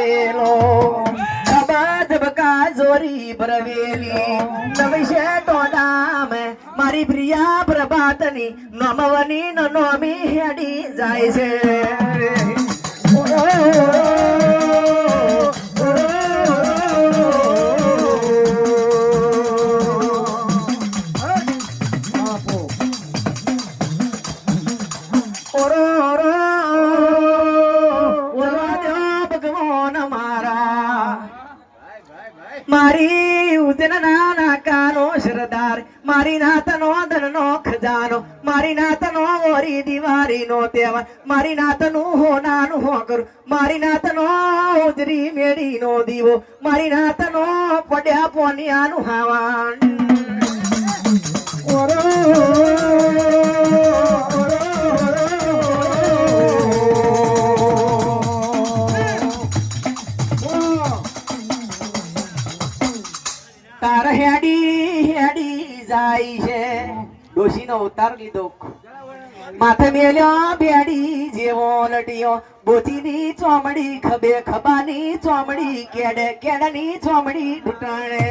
કરેલો ખબર ધબકા જોરી નવશે ટોડામ મારી પ્રિયા પ્રભાતની નમવની નોમી હેડી જાય છે. મારી ઉદના નાકાનો સરદાર, મારી નાતનો ધનનો ખજાનો, મારી નાતનો ઓરી દિવારીનો તહેવાર, મારી નાતનું હોનાનું હોકર મારી નાતનો ઉજરી મેળીનો દીવો, મારી નાતનો પડ્યા પોનિયાનું હાવાન. ઓરો હેડી હેડી ઉતાર લીધો. માથે મેલ્યો બેડી જેવો લટિયો. બોચીની ચોમડી ખબે ખબાની ચોમડી, કેડે કેડની ચોમડી ઢૂંટાણે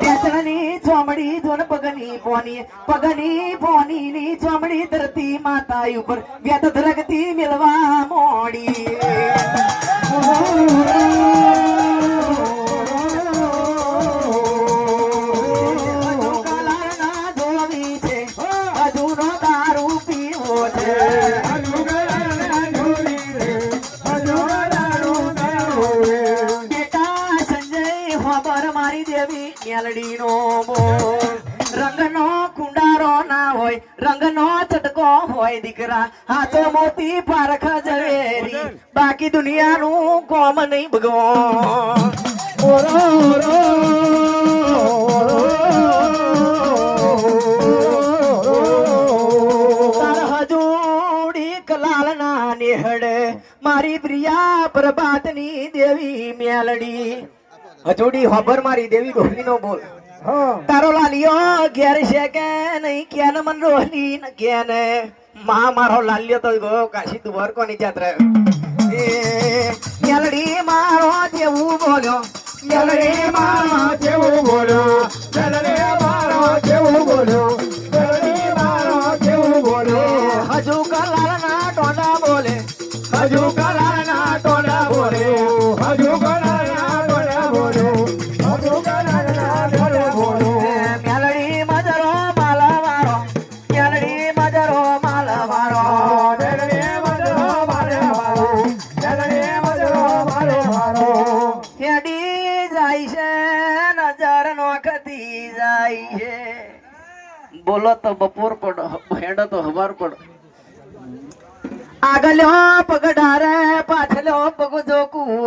બેસણની ચોમડી જોન પગની પોની પગની પોની ની ચોમડી ધરતી માતા ઉપર વ્યત ધરકતી મિલવા મોડી. મેલડીનો બોલ. રંગનો કુંડારો ના હોય રંગનો ચટકો હોય દીકરા. હાથો મોતી પારખ જવેરી બાકી દુનિયાનું કોમ નહીં ભગવાન. ઓરો ઓરો નેહડે મારી પ્રિયા પ્રભાતની દેવી મેલડી. હજુડી હોબર મારી દેવી ડોહલીનો બોલ. તારો લાલિયો ઘેર છે કે નહીં? ક્યાં મન રોહલી ન ને મા મારો લાલ્યો તો ગયો કાશી તું કોની જાત્રા એ મેલડી મારો જેવું બોલ્યો. મેલડી મારો જેવું બોલ્યો. ચલરે મારો જેવું બોલ્યો. ચલરે મારો જેવું બોલ્યો. હજુ કલાલના ટોડા બોલે. હજુ કલાના નોખતી બોલો તો બપોર પડો હેડો તો હવાર પડો આગલ્યો પગ ઢારે પાછલ્યો પગ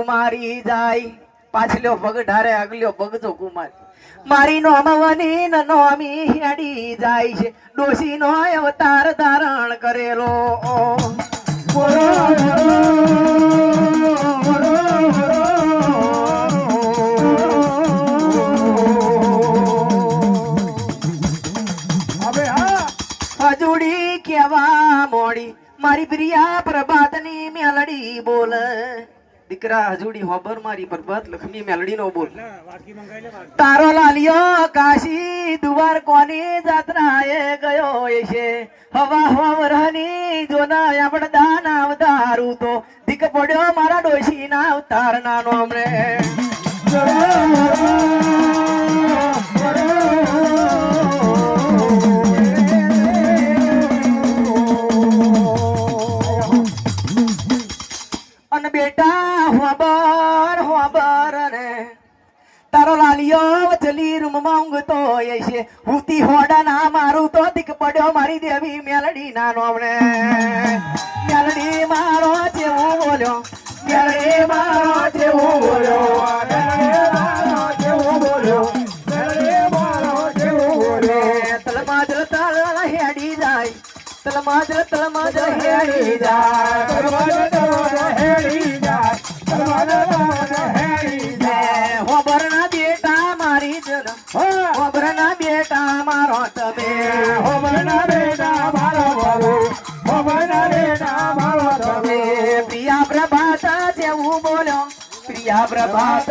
મારી જાય. પાછલ્યો પગ ઢારે આગલ્યો પગ જોકું મારી મારી નોમવની નો નોમી હેડી જાય છે. ડોશી નો અવતાર ધારણ કરેલો. હવે હા હજુડી કેવા મોડી મારી પ્રિયા પ્રભાતની મેલડી બોલ. દીકરા હજુડી હોબર મારી પ્રભાત લક્ષ્મી મેલડી નો બોલ. તારો લાલિયો કાશી દુવાર કોની જાત્રાએ ગયો છે હવા હવા વરહની જોના આપણે દાન અવતારું તો. દીક પડ્યો મારા ડોશી ના અવતાર ના નોમ રે હોબર તારો લાલિયો વચલી રૂમમાં ઊંઘતો હોય છે. હુતી હોડા ના મારું તો દીક પડ્યો મારી દેવી મેલડી ના નોમણે મેલડી મારો જેવું બોલ્યો. મેલડી મારો જેવું હું બોલ્યો. તલમાજર તલ હેડી જાય. તલમાજર તલમાજર હેડી ప్రభాత